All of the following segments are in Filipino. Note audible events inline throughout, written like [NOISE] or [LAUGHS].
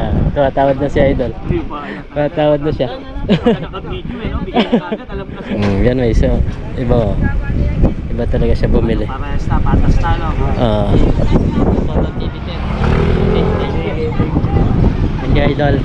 Ah, tumatawad na si Idol. Tumatawad na siya. Mm, yan may isa. Iba oh. Iba talaga siya bumili. Parehas na, patas na, no? Ah. Sobrang TV 10. Thank you, Idol.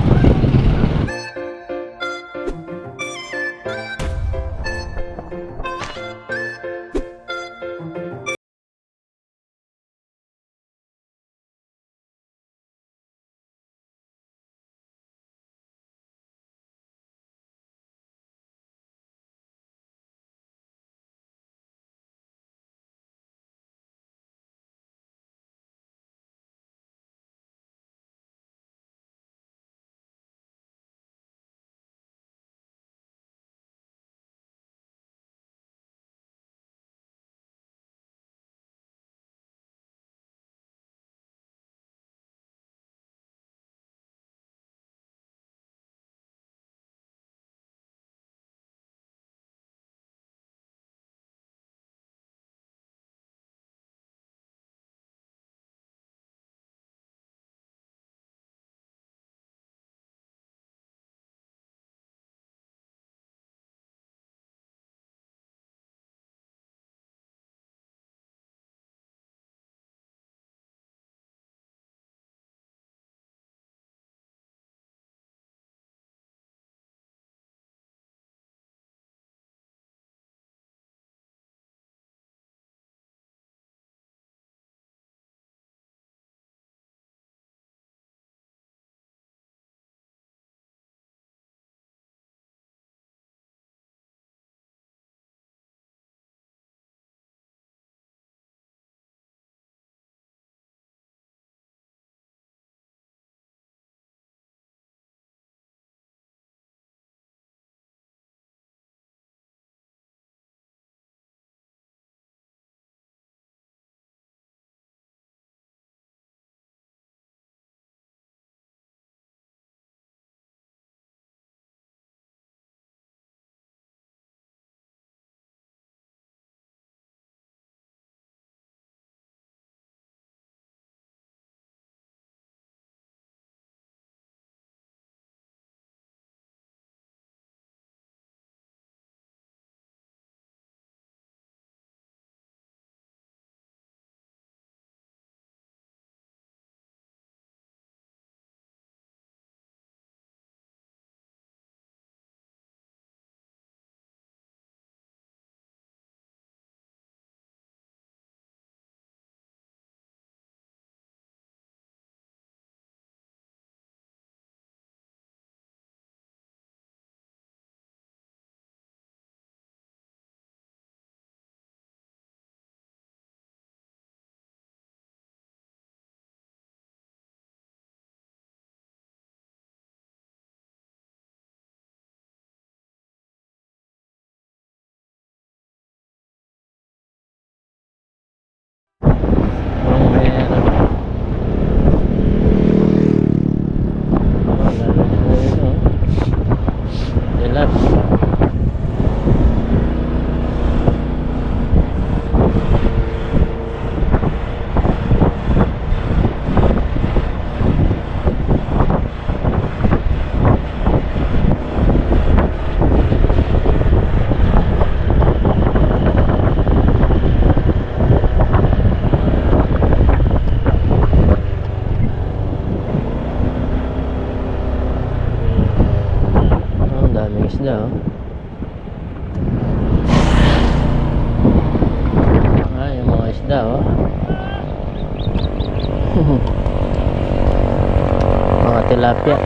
[LAUGHS] mga tilapia.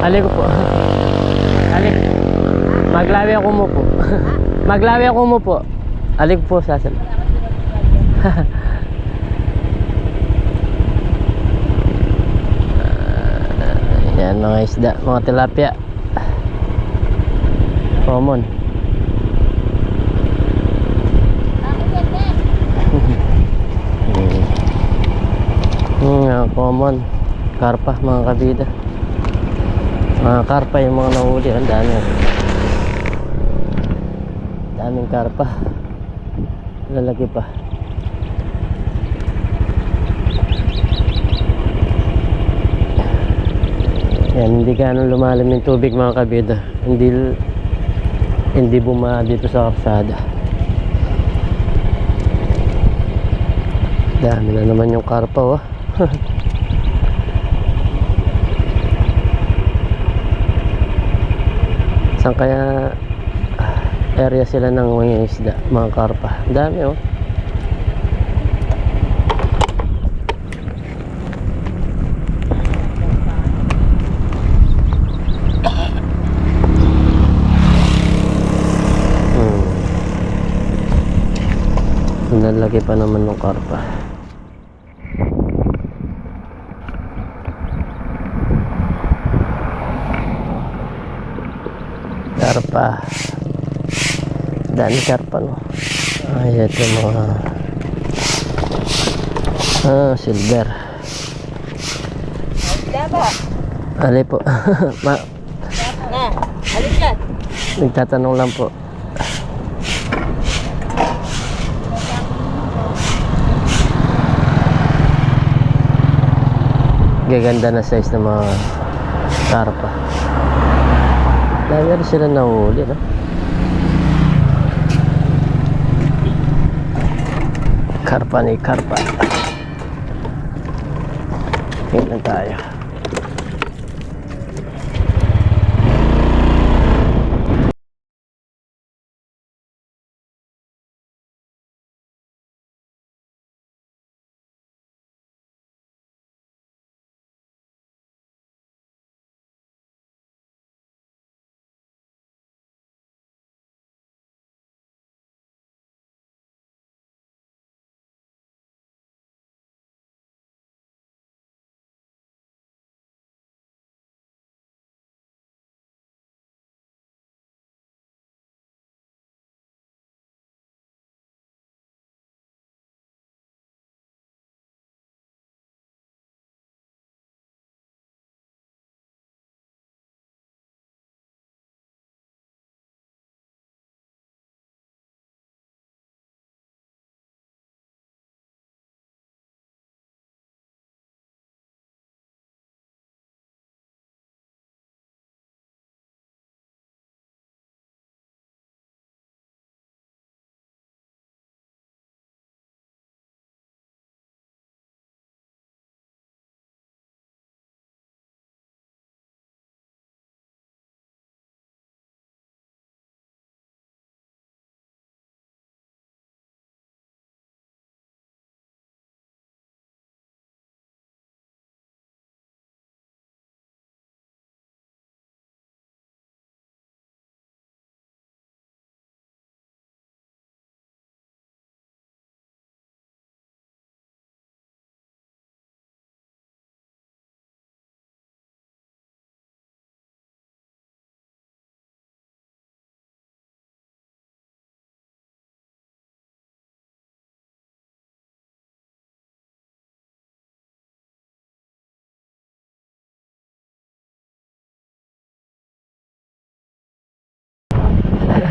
Ko po. [LAUGHS] Ali. Maglawi ako mo po. [LAUGHS] Maglawi ako mo po. Ali ko po sasal. Yan mga isda, mga tilapia. Common. Common. Karpa, mga kabida. Mga karpa yung mga nahuli. Ang dami. Daming karpa. Lalaki pa. Yan, hindi ganun lumalim yung tubig mga kabida. Hindi hindi buma dito sa kapsada. Dami na naman yung karpa oh. [LAUGHS] Saan kaya ah, area sila ng mga isda, mga karpa? Dami oh. Hmm. Nalagi pa naman ng karpa. Karpa. Dami karpa no. Ay, ito mga Ah, silver. Daba. Ali po. [LAUGHS] Ma, Na, alis yan. nagtatanong lang po. Gaganda na size ng mga karpa. Dami rin sila nahuli, no? Karpa ni karpa. Tingnan tayo.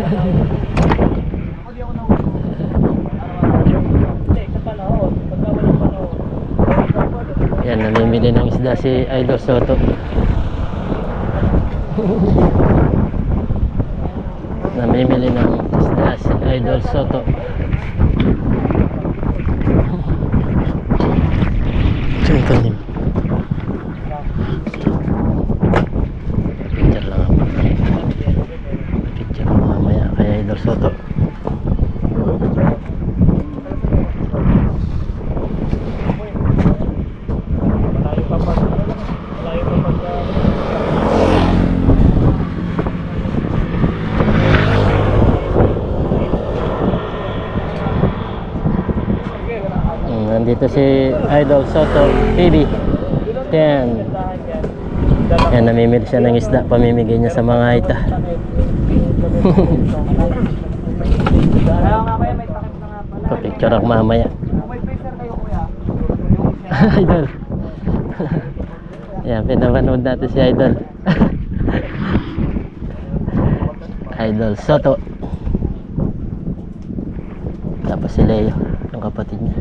Yan, namimili ng isda si Idol Soto. [LAUGHS] namimili ng isda si Idol Soto. Saan tanim? Picture lang ako. Picture ko mamaya kay Idol Soto. Malayo pa pag... Malayo pa pag... Mm, nandito si Idol Soto TV. Yan. Yan, namimili siya ng isda. Pamimigay niya sa mga ita. Papicture ako mamaya. Idol. Yan, pinapanood natin si Idol. Idol Soto. Tapos si Leo, yung kapatid niya.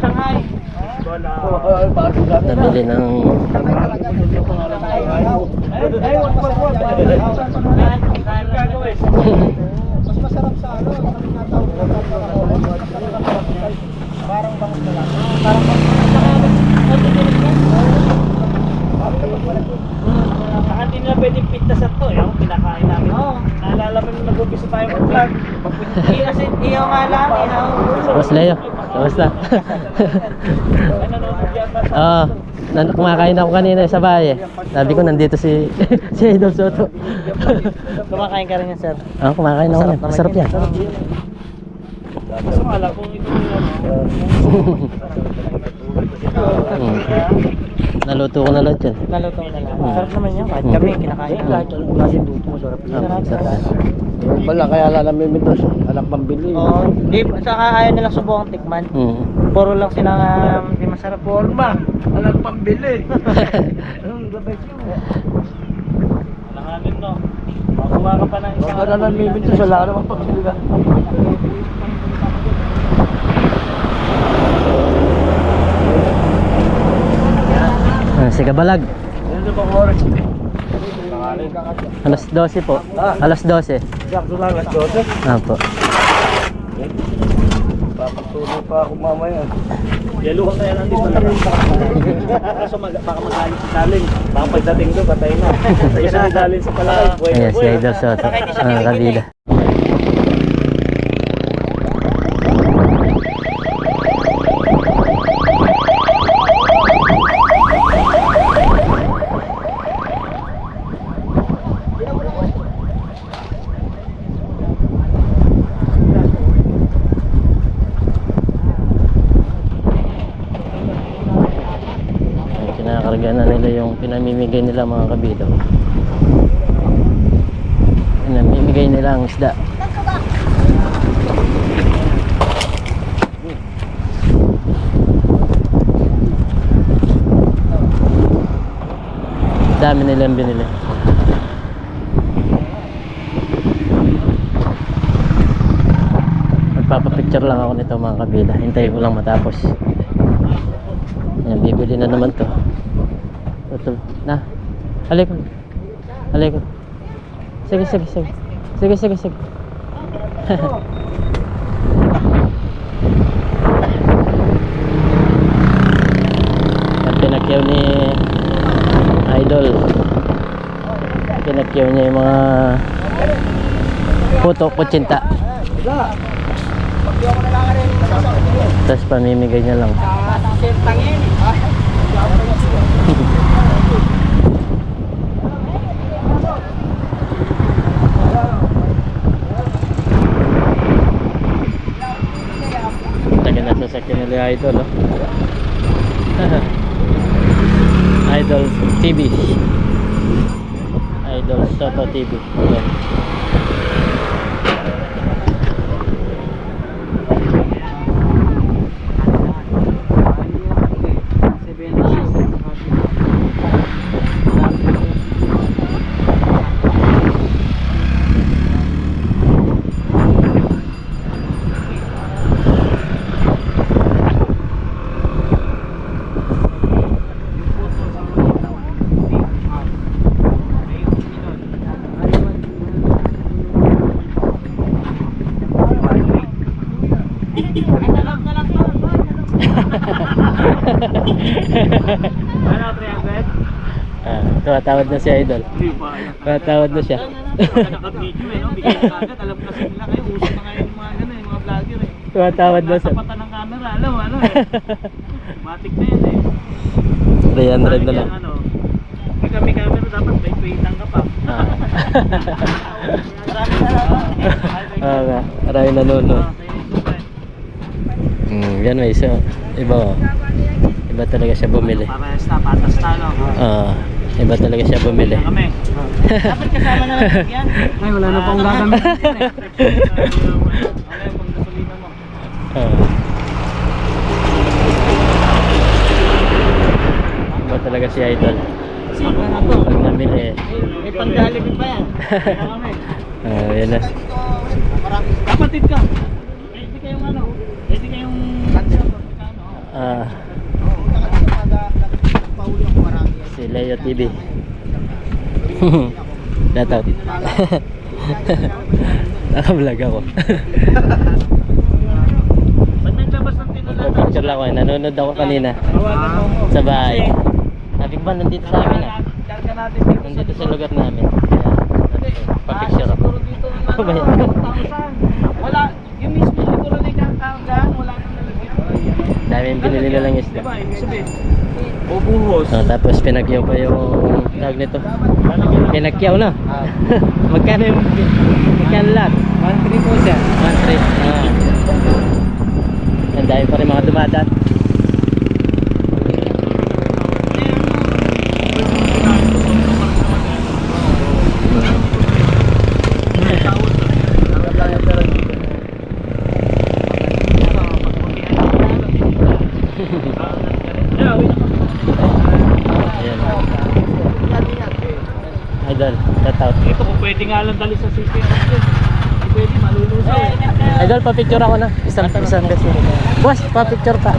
Shanghai. [LAUGHS] Wala. Nabili ng. Mas masarap sa ano, sa Parang bangus lang. Parang hindi na pwedeng pigtas at to, yung pinakain namin. Naalala mo nung iyo nga lang, iyo. Boss Leo. Kamusta? [LAUGHS] Oo. nan kumakain ako kanina sa bahay. eh. Sabi ko nandito si [LAUGHS] si Idol Soto. [LAUGHS] Kumakain ka rin yan, sir. Ah, kumakain ako niyan. Masarap yan. Gusto ko Naluto ko na lahat yan. Naluto na lang. Hmm. Sarap naman yan. Kahit Hmm. kami, kinakain. Kahit anong klaseng luto, masarap yan. Ah, sarap yan. Wala, kaya lalamin mo doon. Anak pambili. Oo. Di, saka ayaw nilang subukang tikman. Mm. Puro lang silang um, di masarap. Forma, anak pambili. [LAUGHS] Alanganin, no? Makuha ka pa ng isang... Baka na namimili sa lalo ng pambili ka. Si Kabalag. Ano bang oras? Alas 12 po. Alas 12. Sakto lang, alas 12. Ah po. Papagtuloy pa ako mamaya. Yelo ka kaya nandito na [LAUGHS] Kaso mag, baka magalit si Dalin. Baka pagdating doon, patay na. Kasi si Dalin sa palakay. Ayan si. Idol Soto. Ah, kabila. Ay, Kinakarga na nila yung pinamimigay nila mga kabilo. Pinamimigay nila ang isda. Dami nilang binili. Magpapapicture lang ako nito mga kabila. Hintayin ko lang matapos. Ayan, bibili na naman to. Ito. Na. Halika. Halika. Sige, sige, sige. Sige, sige, sige. [LAUGHS] Ang pinakyaw ni Idol. Pinakyaw niya yung mga puto, kutsinta. Tapos pamimigay niya lang. Taga na sasakyan nila Idol, oh. [LAUGHS] Idol TV. Idol Soto TV. Ayan. Ano, 300? Ah, tumatawad na si Idol. Tumatawad na siya. Eh, no? Bigay na agad. Alam kasi nila kayo, uso na ngayon yung mga ano eh, mga vlogger eh. Tumatawad na siya. Nasapatan ng camera, alam ano eh. Matik na eh. 300 na lang. Ano, pag kami camera dapat may pwitang ka pa. Ah. Marami na lang. Oo nga, marami nanonood. Ah, sa YouTube eh. Mm, yan may isa. Iba oh. Iba talaga siya bumili. Parehas na, patas na no. Ah, iba talaga siya bumili. Kami. Dapat kasama na lang yan. [LAUGHS] Ay, wala na pong gagamit. Ano yung pang [LAUGHS] gasolina mo? Iba talaga si Idol. Na? Pag namili, May pang-Jollibee pa yan. [LAUGHS] Ah, yan na. Kapatid ka. Pwede kayong ano, pwede kayong ano. Ah, si Leo TV. [LAUGHS] Shoutout. [LAUGHS] Naka-vlog ako. Picture lang ako. eh. Nanonood ako kanina sa bahay. Sabi ko ba nandito sa amin ah. Nandito sa lugar namin. Kaya, pa-picture ako. [LAUGHS] Siguro dito ng Ano ba yan? ano, 1,000. Wala, yung mismo siguro na yung hanggang, wala nang Daming binili na lang isda. Diba, sabihin, bubuhos. Oh, tapos pinagyaw pa yung tawag nito. Pinagyaw na. [LAUGHS] Magkano yung magkano lahat? 1,3 po siya. 1 Ah. Ang dami pa rin mga dumadaan. Idol, shout out. Ito kung pwede nga lang dali sa city. Hindi pwede, malulusaw. eh. Idol, pa-picture ako na. Isang isang beses. Boss, pa-picture pa.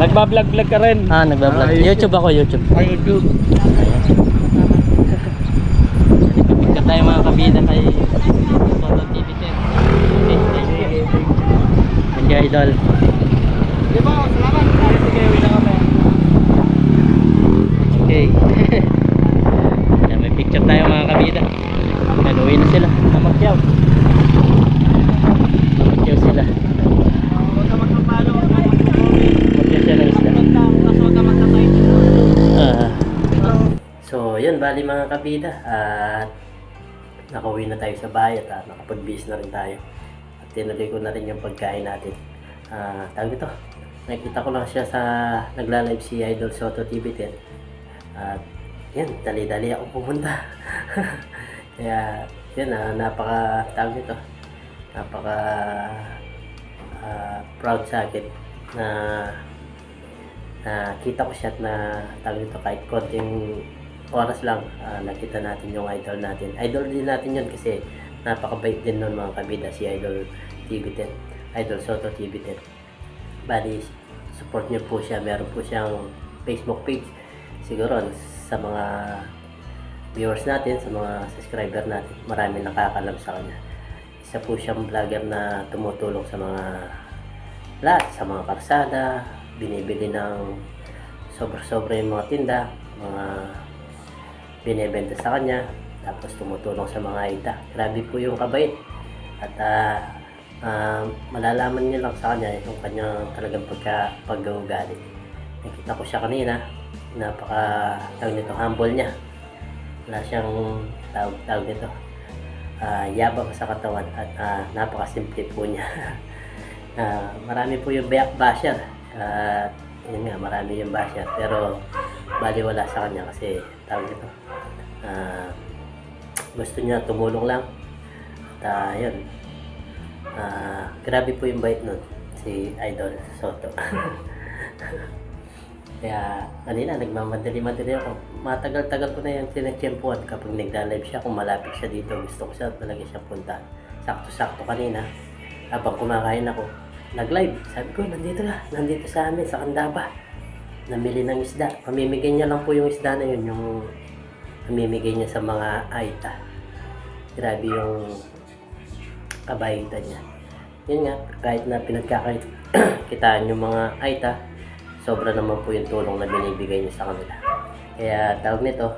Nagbablog-vlog ka rin. Ah, nagbablog. YouTube ako, YouTube. Ay, YouTube. Picture tayo mga kabida kay Soto TV 10. Okay, thank you. Thank you, Idol. Di ba, salamat. Okay. [LAUGHS] Picture tayo mga kabida. Yan, uwi na sila. Namakyaw. Namakyaw sila. Ah. so, yun, bali mga kabida. At nakauwi na tayo sa bahay at ah, nakapag-bis na rin tayo. At tinuloy ko na rin yung pagkain natin. Ah, tawag ito. Nakita ko lang siya sa nagla-live si Idol Soto TV 10. At yan, dali-dali ako pumunta. [LAUGHS] Kaya, yun, ah, napaka, tawag ito, napaka ah, proud sa akin na na kita ko siya at na tawag nito kahit konting oras lang ah, nakita natin yung idol natin. Idol din natin yun kasi napakabait din nun mga kabida si Idol TV10. Idol Soto TV10. Bali, support niyo po siya. Meron po siyang Facebook page. Siguro sa mga viewers natin, sa mga subscriber natin, marami nakakalam sa kanya. Isa po siyang vlogger na tumutulong sa mga lahat, sa mga karsada, binibili ng sobra-sobra yung mga tinda, mga binibenta sa kanya, tapos tumutulong sa mga ita. Grabe po yung kabait. At ah, ah, malalaman niyo lang sa kanya yung kanyang talagang pagka pag-uugali. Nakita ko siya kanina, napaka tawag nito, humble niya. Wala siyang tawag, tawag nito. Ah, yabang sa katawan at ah, napaka-simple po niya. [LAUGHS] Ah, marami po yung bayak basher. At yun nga, marami yung basher. Pero bali wala sa kanya kasi tawag nito. Ah, gusto niya tumulong lang. At ah, yun. Ah, grabe po yung bait nun. Si Idol Soto. [LAUGHS] Kaya kanina nagmamadali-madali ako. Matagal-tagal ko na yung sinatsyempuan kapag nagda-live siya. Kung malapit siya dito, gusto ko siya talaga siya punta. Sakto-sakto kanina. Habang kumakain ako, nag-live. Sabi ko, nandito na. Nandito sa amin, sa Candaba. Namili ng isda. Pamimigay niya lang po yung isda na yun. Yung pamimigay niya sa mga Aita. Grabe yung kabaitan niya. Yun nga, kahit na pinagkakakitaan [CLEARS THROAT] yung mga Aita, sobra naman po yung tulong na binibigay niya sa kanila. Kaya tawag nito,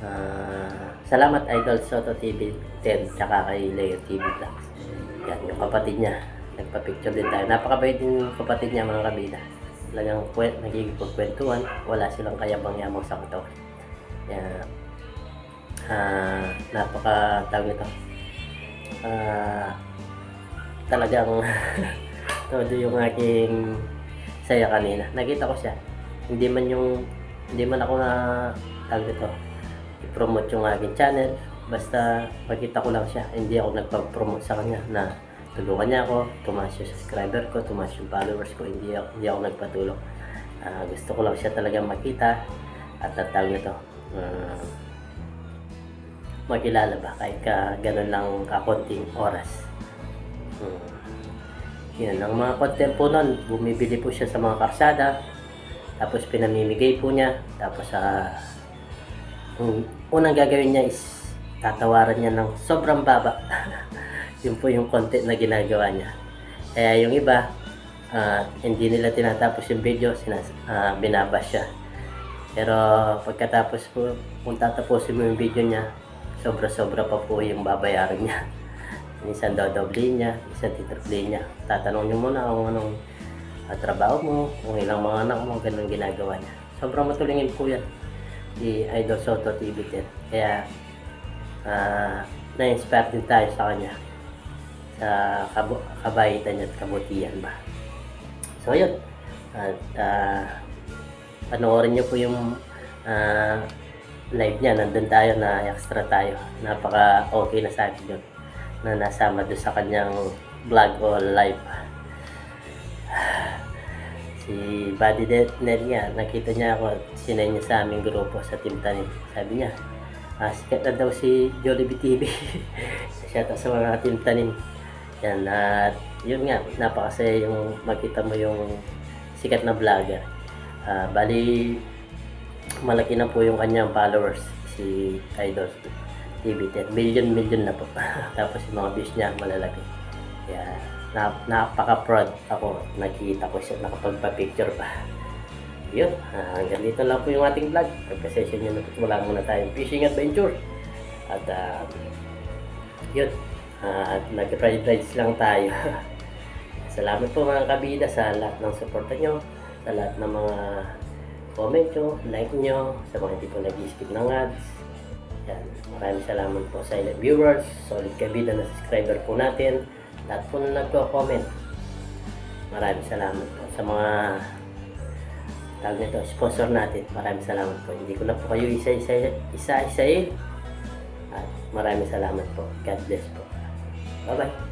ah, salamat Idol Soto TV 10 tsaka kay Leo TV Vlogs. Yan, yung kapatid niya. Nagpa-picture din tayo. Napakabait din yung kapatid niya mga kabida. Talagang kwe, nagigipagkwentuhan. Wala silang kayabang-yamang sa katawan. Kaya, ah, napaka, tawag nito, ah, talagang, [LAUGHS] todo yung aking saya kanina. Nakita ko siya. Hindi man yung, hindi man ako na, tawag nito, i-promote yung aking channel. Basta makita ko lang siya. Hindi ako nagpa-promote sa kanya na tulungan niya ako, tumaas yung subscriber ko, tumaas yung followers ko. Hindi ako, hindi ako nagpatulong. Ah, gusto ko lang siya talaga makita at tatawag nito. ah, makilala ba kahit ka ganun lang kakonting oras. Hmm. Yun, ang mga content po nun, bumibili po siya sa mga karsada, tapos pinamimigay po niya, tapos sa ang unang gagawin niya is tatawaran niya ng sobrang baba. [LAUGHS] yun po yung content na ginagawa niya. Kaya yung iba, ah, hindi nila tinatapos yung video, sinas, uh, binabas siya. Pero pagkatapos po, kung tatapusin mo yung video niya, sobra-sobra pa po yung babayaran niya. [LAUGHS] Minsan dodoble niya, minsan titriple niya. Tatanong niyo muna kung anong ah, trabaho mo, kung ilang mga anak mo, ganun ginagawa niya. Sobrang matulungin po yan. Si Idol Soto TV 10. Kaya, ah, na-inspire din tayo sa kanya. Sa kabo- kabaitan at kabutihan ba. So, yun. At, ah, panoorin niyo po yung ah, live niya. Nandun tayo na extra tayo. Napaka okay na sa akin yun. Na nasama doon sa kanyang vlog o live. Si Buddy Net Ned nga, nakita niya ako, sinay niya sa aming grupo sa Team Tanim. Sabi niya, ah, sikat na daw si Jollibee TV. [LAUGHS] Shout out sa mga Team Tanim. Yan, at yun nga, napakasaya yung makita mo yung sikat na vlogger. Ah, bali, malaki na po yung kanyang followers, si Idol TV 10. Million, million na po. [LAUGHS] Tapos yung mga views niya, malalaki. Kaya, na, napaka-proud ako. Nakita ko siya, nakapagpa-picture pa. Yun, ah, hanggang dito lang po yung ating vlog. Pagka-session nyo wala muna tayong fishing adventure. At, ah, yun, ah, at nag-ride rides lang tayo. [LAUGHS] Salamat po mga kabida sa lahat ng suporta nyo, sa lahat ng mga comment nyo, like nyo, sa mga hindi po nag-skip ng ads. Yan. Maraming salamat po sa ilang viewers, solid kabida na subscriber po natin, lahat po na nagko-comment. Maraming salamat po sa mga tawag nito, sponsor natin. Maraming salamat po. Hindi ko na po kayo isa-isa isa-isahin. At maraming salamat po. God bless po. Bye-bye.